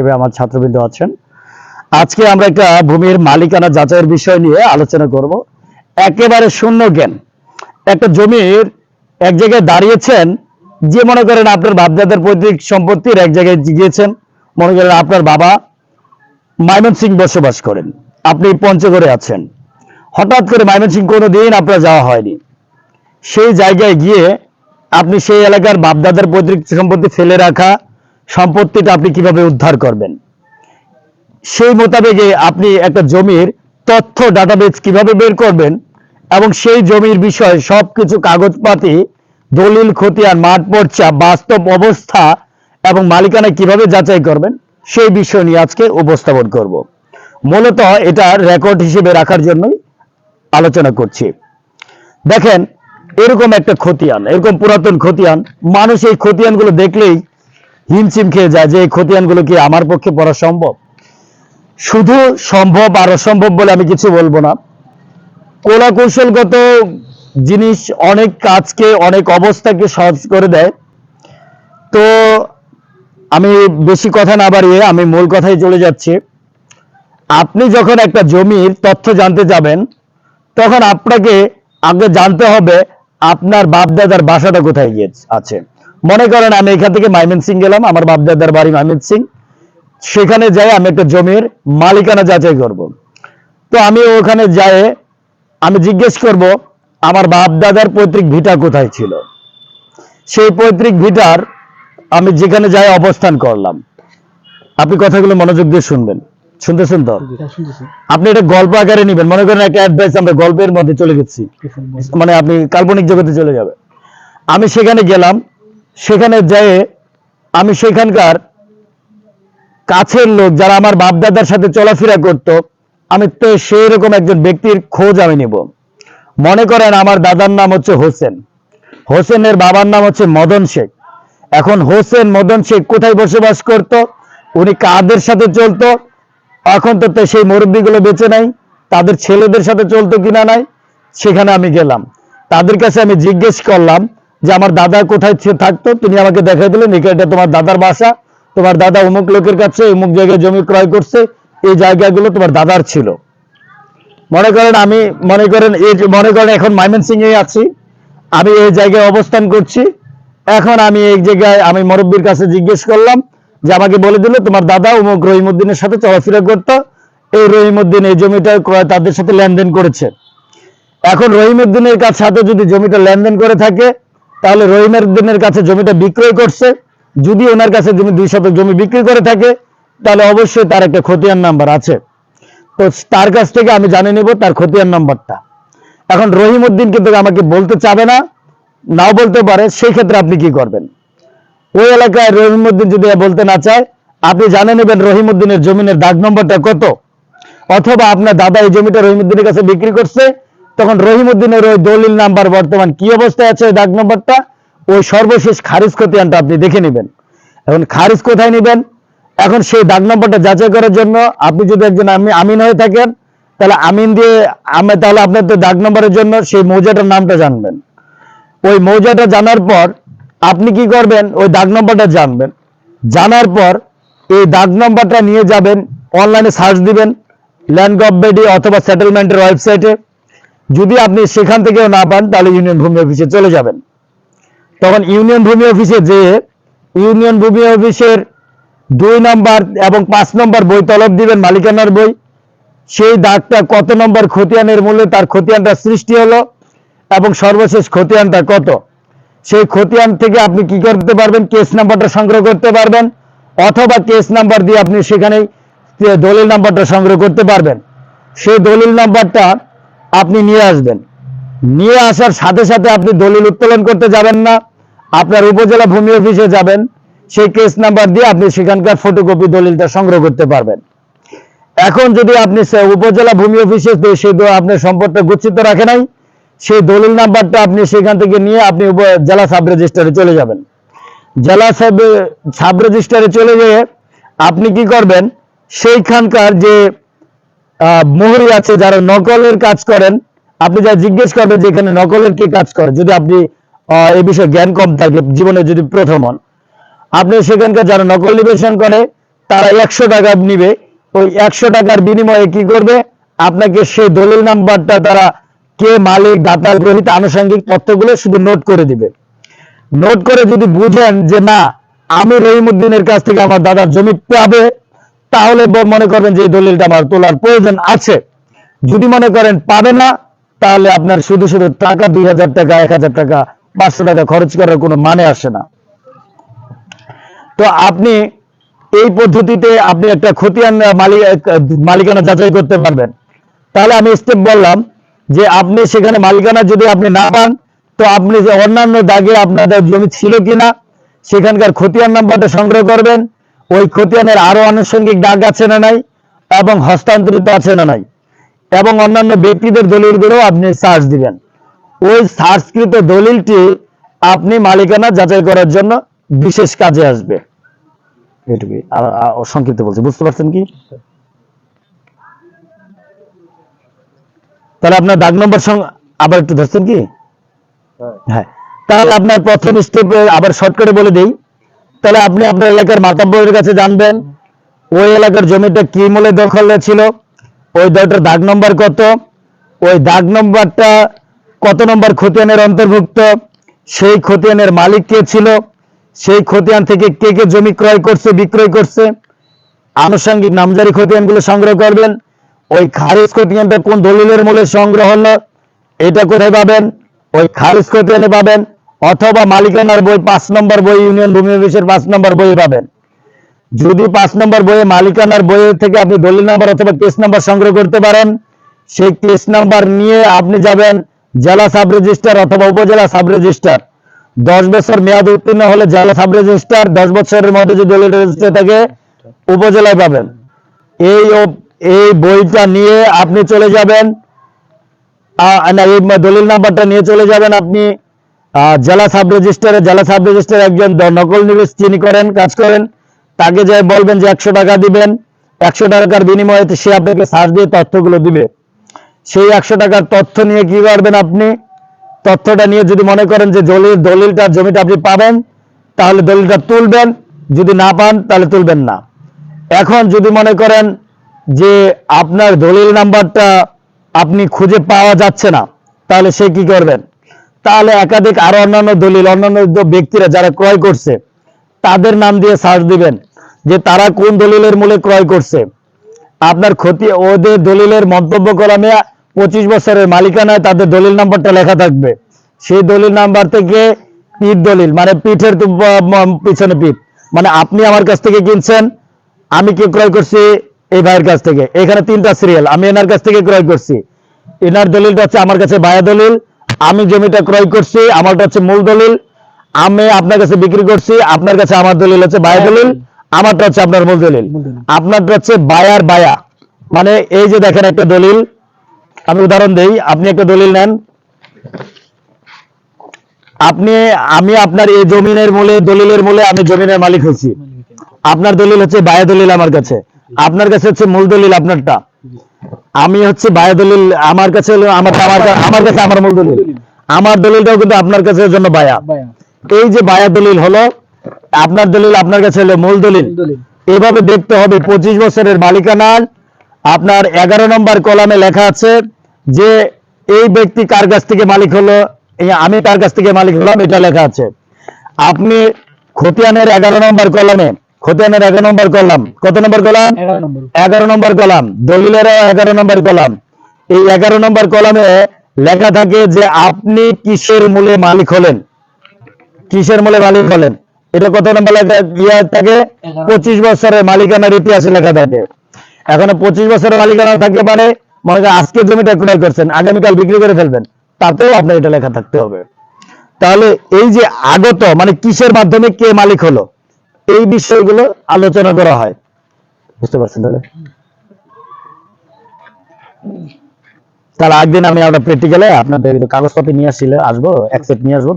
হিসেবে আমার ছাত্রবৃন্দ আছেন। আজকে আমরা একটা ভূমির মালিকানা যাচাইয়ের বিষয় নিয়ে আলোচনা করব। একেবারে শূন্য জ্ঞান। একটা জমির এক জায়গায় দাঁড়িয়েছেন, যে মনে করেন আপনার বাপদাদার পৈতৃক সম্পত্তির এক জায়গায় গিয়েছেন, মনে করেন আপনার বাবা মাইমন সিং বসবাস করেন, আপনি পঞ্চগড়ে আছেন। হঠাৎ করে মাইমন সিং কোনো দিন আপনার যাওয়া হয়নি। সেই জায়গায় গিয়ে আপনি সেই এলাকার বাপদাদার পৈতৃক সম্পত্তি ফেলে রাখা সম্পত্তিটা আপনি কীভাবে উদ্ধার করবেন? সেই মোতাবেকে আপনি একটা জমির তথ্য ডাটাবেস কীভাবে বের করবেন এবং সেই জমির বিষয়ে সবকিছু কাগজপাতি, দলিল, খতিয়ান, মাঠ পর্চা বাস্তব অবস্থা এবং মালিকানা কীভাবে যাচাই করবেন, সেই বিষয় নিয়ে আজকে উপস্থাপন করব। মূলত এটা রেকর্ড হিসেবে রাখার জন্যই আলোচনা করছি। দেখেন, এরকম একটা খতিয়ান, এরকম পুরাতন খতিয়ান, মানুষ এই খতিয়ানগুলো দেখলেই হিমশিম খেয়ে যায় যে এই খতিয়ানগুলো কি আমার পক্ষে পড়া সম্ভব? শুধু সম্ভব আর অসম্ভব বলে আমি কিছু বলব না। কলা কৌশলগত জিনিস অনেক কাজকে, অনেক অবস্থাকে সহজ করে দেয়। তো আমি বেশি কথা না বাড়িয়ে আমি মূল কথায় চলে যাচ্ছি। আপনি যখন একটা জমির তথ্য জানতে যাবেন, তখন আপনাকে আগে জানতে হবে আপনার বাপদাদার বাসাটা কোথায় গিয়ে আছে। মনে করেন আমি এখান থেকে মাইমেন সিং গেলাম আমার বাপদাদার বাড়ি মাইমেন সিং। সেখানে যাই আমি একটা জমির মালিকানা যাচাই করব। তো আমি ওখানে যাই আমি জিজ্ঞেস করব আমার বাপদাদার পৈতৃক ভিটা কোথায় ছিল? সেই পৈতৃক ভিটার আমি যেখানে যাই অবস্থান করলাম। আপনি কথাগুলো মনোযোগ দিয়ে শুনবেন। শুনতেছেন তো? আপনি এটা গল্প আকারে নেবেন। মনে করেন একটা অ্যাডভাইস আমরা গল্পের মধ্যে চলে গেছি। মানে আপনি কাল্পনিক জগতে চলে যাবে আমি সেখানে গেলাম সেখানে যেয়ে আমি সেখানকার কাছের লোক যারা আমার বাপদাদার সাথে চলাফেরা করত, আমি তো সেই রকম একজন ব্যক্তির খোঁজ আমি নিব। মনে করেন আমার দাদার নাম হচ্ছে হোসেন। হোসেনের বাবার নাম হচ্ছে মদন শেখ। এখন হোসেন, মদন শেখ কোথায় বসবাস করত? উনি কাদের সাথে চলতো? এখন তো সেই মুরব্বীগুলো বেঁচে নাই। তাদের ছেলেদের সাথে চলতো কিনা নাই? সেখানে আমি গেলাম। তাদের কাছে আমি জিজ্ঞেস করলাম যে আমার দাদা কোথায় থাকতো, তিনি আমাকে দেখাই দিলেন, "এই এটা তোমার দাদার বাসা। তোমার দাদা অমুক লোকের কাছে অমুক জায়গায় জমি ক্রয় করছে, এই জায়গাগুলো তোমার দাদার ছিল। মনে করেন আমি, মনে করেন এই মনে করেন এখন মাইমেন সিং এ আছি, আমি এই জায়গায় অবস্থান করছি। এখন আমি এই জায়গায়, আমি মুরব্বীর কাছে জিজ্ঞেস করলাম যে আমাকে বলে দিল, তোমার দাদা অমুক রহিমউদ্দিনের সাথে চলাফেরা করতো, এই রহিমউদ্দিন এই জমিটা ক্রয়, তাদের সাথে লেনদেন করেছে। এখন রহিমউদ্দিনের কাছ সাথে যদি জমিটা লেনদেন করে থাকে তাহলে রহিমউদ্দিনের কাছে জমিটা বিক্রয় করছে। যদি ওনার কাছে জমি দুই শতক জমি বিক্রি করে থাকে, তাহলে অবশ্যই তার একটা খতিয়ান নাম্বার আছে। তো তার কাছ থেকে আমি জানে নেব তার খতিয়ান নাম্বারটা। এখন রহিমউদ্দিন কিন্তু আমাকে বলতে চাবে না, নাও বলতে পারে, সেই ক্ষেত্রে আপনি কি করবেন? ওই এলাকায় রহিমউদ্দিন যদি বলতে না চায়, আপনি জানে নেবেন রহিমউদ্দিনের জমিনের দাগ নম্বরটা কত? অথবা আপনার দাদা এই জমিটা রহিমউদ্দিনের কাছে বিক্রি করছে তখন রহিমউদ্দিনের ওই দলিল নাম্বার বর্তমান কি অবস্থায় আছে দাগ নম্বরটা? ওই সর্বশেষ খারিজ খতিয়ানটা আপনি দেখে নেবেন। এখন খারিজ কোথায় নেবেন? এখন সেই দাগ নম্বরটা যাচাই করার জন্য আপনি যদি একজন আমি আমিন হয়ে থাকেন, তাহলে আমিন দিয়ে আমি তাহলে আপনার তো দাগ নম্বরের জন্য সেই মৌজাটার নামটা জানবেন। ওই মৌজাটা জানার পর আপনি কি করবেন? ওই দাগ নম্বরটা জানবেন। জানার পর এই দাগ নম্বরটা নিয়ে যাবেন, অনলাইনে সার্চ দিবেন, ল্যান্ড গভর্নমেন্টে অথবা সেটেলমেন্টের ওয়েবসাইটে। যদি আপনি সেখান থেকেও না পান, তাহলে ইউনিয়ন ভূমি অফিসে চলে যাবেন। তখন ইউনিয়ন ভূমি অফিসে যেয়ে ইউনিয়ন ভূমি অফিসের দুই নম্বর এবং পাঁচ নম্বর বই তলব দিবেন, মালিকানার বই, সেই দাগটা কত নম্বর খতিয়ানের মূল্যে, তার খতিয়ানটা সৃষ্টি হলো এবং সর্বশেষ খতিয়ানটা কত? সেই খতিয়ান থেকে আপনি কি করতে পারবেন? কেস নাম্বারটা সংগ্রহ করতে পারবেন, অথবা কেস নাম্বার দিয়ে আপনি সেখানে দলিল নাম্বারটা সংগ্রহ করতে পারবেন। সেই দলিল নাম্বারটা আপনি নিয়ে আসবেন। নিয়ে আসার সাথে সাথে আপনি দলিল উত্তোলন করতে যাবেন না। আপনার উপজেলা ভূমি অফিসে যাবেন। সেই কেস নাম্বার দিয়ে আপনি সেখানকার ফটোকপি দলিলটা সংগ্রহ করতে পারবেন। এখন যদি আপনি উপজেলা ভূমি অফিসে সেই আপনার সম্পদটা গচ্ছিত রাখে নাই, সেই দলিল নাম্বারটা আপনি সেখান থেকে নিয়ে আপনি জেলা সাব রেজিস্টারে চলে যাবেন। জেলা সাব সাব রেজিস্টারে চলে গিয়ে আপনি কি করবেন? সেইখানকার যে মোহরি আছে, যারা নকলের কাজ করেন, আপনি যা জিজ্ঞেস করবেন যে এখানে নকলের কে কাজ করে, যদি আপনি এই বিষয়ে জ্ঞান কম থাকে, জীবনে যদি প্রথম হন। আপনি সেখানকার যারা নকল নিবেশন করে, তারা একশো টাকা নিবে। ওই একশো টাকার বিনিময়ে কি করবে? আপনাকে সেই দলিল নাম্বারটা তারা কে মালিক দাতা গ্রহিত আনুষঙ্গিক তথ্যগুলো শুধু নোট করে দিবে। নোট করে যদি বুঝেন যে না, আমি রহিমুদ্দিনের কাছ থেকে আমার দাদার জমি পাবে তাহলে মনে করবেন যে দলিলটা আমার তোলার প্রয়োজন আছে। যদি মনে করেন পাবে না, তাহলে আপনার শুধু শুধু টাকা, দুই হাজার টাকা, এক হাজার টাকা, পাঁচশো টাকা খরচ করার কোনো মানে আসে না। তো আপনি এই পদ্ধতিতে আপনি একটা খতিয়ান মালিক মালিকানা যাচাই করতে পারবেন। তাহলে আমি স্টেপ বললাম যে আপনি সেখানে মালিকানা যদি আপনি না পান, তো আপনি যে অন্যান্য দাগে আপনাদের জমি ছিল কিনা, সেখানকার খতিয়ান নাম্বারটা সংগ্রহ করবেন। ওই খতিয়ানের আরও আনুষঙ্গিক দাগ আছে না নাই এবং হস্তান্তরিত আছে না নাই? এবং অন্যান্য ব্যক্তিদের দলিলগুলো আপনি সার্চ দিবেন। ওই সার্চকৃত দলিলটি আপনি মালিকানা যাচাই করার জন্য বিশেষ কাজে আসবে। এটুকুই। সংক্ষিপ্ত বলছি। বুঝতে পারছেন কি? তাহলে আপনার দাগ নম্বর আবার একটু ধরছেন কি? হ্যাঁ। তাহলে আপনার প্রথম স্টেপে আবার শর্টকাটে বলে দেই। তাহলে আপনি আপনার এলাকার মাতাব্বরের কাছে জানবেন, ওই এলাকার জমিটা কি মূল্যে দখলে ছিল, ওই দলটার দাগ নম্বর কত, ওই দাগ নম্বরটা কত নম্বর খতিয়ানের অন্তর্ভুক্ত, সেই খতিয়ানের মালিক কে ছিল, সেই খতিয়ান থেকে কে কে জমি ক্রয় করছে, বিক্রয় করছে, আনুষঙ্গিক নামজারি খতিয়ানগুলো সংগ্রহ করবেন, ওই খারিজ খতিয়ানটা কোন দলিলের মূলে সংগ্রহ হলো, এটা কোথায় পাবেন, ওই খারিজ খতিয়ানে পাবেন অথবা মালিকানার বই পাঁচ নম্বর বই, ইউনিয়ন ভূমি অফিসের পাঁচ নম্বর বই পাবেন। যদি পাঁচ নম্বর বইয়ে মালিকানার বইয়ের থেকে আপনি দলিল নাম্বার অথবা কেস নাম্বার সংগ্রহ করতে পারেন, সেই কেস নাম্বার নিয়ে আপনি যাবেন জেলা সাব রেজিস্টার অথবা উপজেলা সাব রেজিস্টার দশ বছর মেয়াদ উত্তীর্ণ হলে জেলা সাব রেজিস্টার দশ বছরের মধ্যে যদি দলিল রেজিস্টার থাকে, উপজেলায় পাবেন। এই এই বইটা নিয়ে আপনি চলে যাবেন। দলিল নাম্বারটা নিয়ে চলে যাবেন আপনি। জেলা সাব রেজিস্ট্রারে জেলা সাব রেজিস্টার একজন নকল নিবেশ চিনি করেন, কাজ করেন, তাকে যে বলবেন যে একশো টাকা দিবেন, একশো টাকার বিনিময়ে সে আপনাকে সার্চ দিয়ে তথ্যগুলো দিবে। সেই একশো টাকার তথ্য নিয়ে কি করবেন আপনি? তথ্যটা নিয়ে যদি মনে করেন যে দলিল দলিলটা, জমিটা আপনি পাবেন, তাহলে দলিলটা তুলবেন। যদি না পান, তাহলে তুলবেন না। এখন যদি মনে করেন যে আপনার দলিল নাম্বারটা আপনি খুঁজে পাওয়া যাচ্ছে না, তাহলে সে কি করবেন? তাহলে একাধিক আরও অন্যান্য দলিল, অন্যান্য ব্যক্তিরা যারা ক্রয় করছে, তাদের নাম দিয়ে সার্চ দিবেন যে তারা কোন দলিলের মূলে ক্রয় করছে। আপনার ক্ষতি, ওদের দলিলের মন্তব্য কলামে পঁচিশ বছরের মালিকানায় তাদের দলিল নাম্বারটা লেখা থাকবে। সেই দলিল নাম্বার থেকে পিঠ দলিল মানে পিঠের পিছনে পিঠ। মানে আপনি আমার কাছ থেকে কিনছেন, আমি কি ক্রয় করছি? এই ভাইয়ের কাছ থেকে। এখানে তিনটা সিরিয়াল আমি এনার কাছ থেকে ক্রয় করছি। এনার দলিলটা হচ্ছে আমার কাছে বায়া দলিল আমি জমিটা ক্রয় করছি আমারটা হচ্ছে মূল দলিল। আমি আপনার কাছে বিক্রি করছি আপনার কাছে আমার দলিল হচ্ছে বায়া দলিল আমারটা হচ্ছে আপনার মূল দলিল। আপনারটা হচ্ছে বায়ার বায়া। মানে এই যে দেখেন একটা দলিল আমি উদাহরণ দেই আপনি একটা দলিল নেন। আপনি আমি আপনার এই জমিনের মূলে দলিলের মূলে আমি জমিনের মালিক হচ্ছি আপনার দলিল হচ্ছে বায়া দলিল আমার কাছে। আপনার কাছে হচ্ছে মূল দলিল আপনারটা। আমি হচ্ছে বায়া দলিল আমার কাছে আমার আমার আমার কাছে আমার মূল দলিল। আমার দলিলটাও কিন্তু আপনার কাছে জন্য বায়া। এই যে বায়া দলিল হলো আপনার দলিল আপনার কাছে হলো মূল দলিল। দলিল। এভাবে দেখতে হবে পঁচিশ বছরের মালিকানার আপনার এগারো নম্বর কলামে লেখা আছে যে এই ব্যক্তি কার কাছ থেকে মালিক হলো আমি তার কাছ থেকে মালিক হলাম এটা লেখা আছে। আপনি খতিয়ানের এগারো নম্বর কলামে খতিয়ানের এগারো নম্বর কলাম কত নম্বর কলাম এগারো নম্বর। কলাম দলিলেরও এগারো নম্বর কলাম এই এগারো নম্বর কলামে লেখা থাকে যে আপনি কিসের মূলে মালিক হলেন? কিসের মূলে মালিক হলেন? এটা কত নম্বর লেখা ইয়ে থাকে? পঁচিশ বছরের মালিকানার ইতিহাসে লেখা থাকে। এখন পঁচিশ বছরের মালিকানা থাকতে পারে। মনে করেন আজকে জমিটা ক্রয় করছেন আগামীকাল বিক্রি করে ফেলবেন। তাতেও আপনার এটা লেখা থাকতে হবে। তাহলে এই যে আগত মানে কিসের মাধ্যমে কে মালিক হলো? এই বিষয়গুলো আলোচনা করা হয়। বুঝতে পারছেন তাহলে? তাহলে একদিন আমি আপনার প্র্যাকটিক্যালে আপনাদের কাগজপত্র নিয়ে আসলে, আসব অ্যাকসেপ্ট নিয়ে আসব